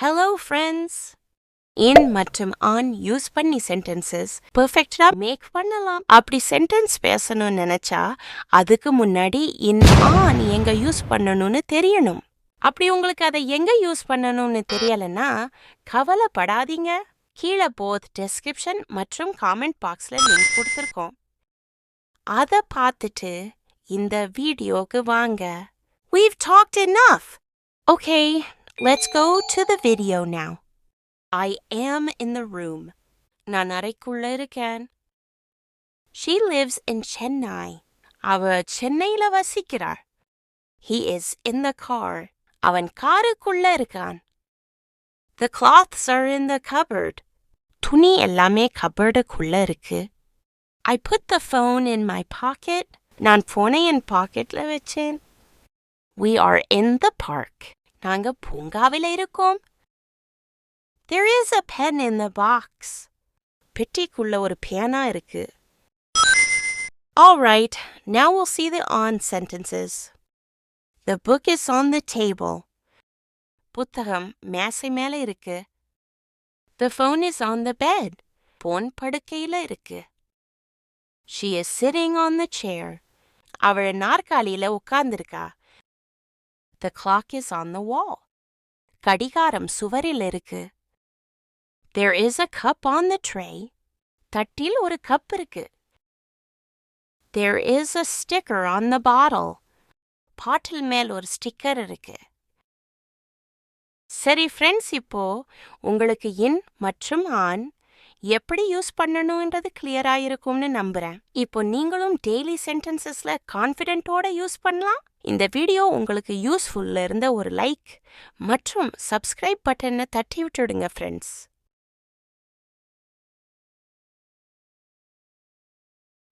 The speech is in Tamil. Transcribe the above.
ஹலோ ஃப்ரெண்ட்ஸ் இன் மற்றும் ஆன் யூஸ் பண்ணி சென்டென்சஸ் பெர்ஃபெக்டா மேக் பண்ணலாம்? அப்படி சென்டென்ஸ் பேசணும்னு நினைச்சா அதுக்கு முன்னாடி இன் ஆன் எங்க யூஸ் பண்ணணும்னு தெரியணும். அப்படி உங்களுக்கு அதை எங்க யூஸ் பண்ணணும்னு தெரியலைன்னா கவலைப்படாதீங்க. கீழே போத் டெஸ்கிரிப்ஷன் மற்றும் காமெண்ட் பாக்ஸில் லிங்க் கொடுத்துருக்கோம். அதை பார்த்துட்டு இந்த வீடியோக்கு வாங்க. We've talked enough. Okay, let's go to the video now. I am in the room. நான் அறைக்குள்ள இருக்கேன். She lives in Chennai. அவ சென்னையில வசிக்கிறார். He is in the car. அவன் காருக்குள்ள இருக்கான். The cloths are in the cupboard. துணி எல்லாமே கபர்டுக்குள்ள இருக்கு. I put the phone in my pocket. நான் போனை என் பாக்கெட்ல வச்சேன். We are in the park. நாங்க பூங்காவில் இருக்கோம். There is a pen in the box. பெட்டிக்குள்ள ஒரு பேனா இருக்கு. All right, now we'll see the on sentences. The book is on the table. புத்தகம் மேசை மேல இருக்கு. The phone is on the bed. Phone படுக்கையில இருக்கு. She is sitting on the chair. அவள் நாற்காலியில உட்கார்ந்திருக்கா. The clock is on the wall கடிகாரம் சுவரில் இருக்கு. There is a cup on the tray தட்டில் ஒரு கப் இருக்கு. There is a sticker on the bottle bottle மேல் ஒரு ஸ்டிக்கர் இருக்கு. சரி ஃப்ரெண்ட்ஸ் இப்போ உங்களுக்கு இன் மற்றும் ஆன் எப்படி யூஸ் பண்ணணுன்றது கிளியராக இருக்கும்னு நம்புறேன் இப்போ நீங்களும் டெய்லி சென்டென்சஸில் கான்ஃபிடென்ட்டோட யூஸ் பண்ணலாம் இந்த வீடியோ உங்களுக்கு யூஸ்ஃபுல்ல இருந்த ஒரு லைக் மற்றும் சப்ஸ்கிரைப் பட்டனை தட்டி விட்டுடுங்க ஃப்ரெண்ட்ஸ்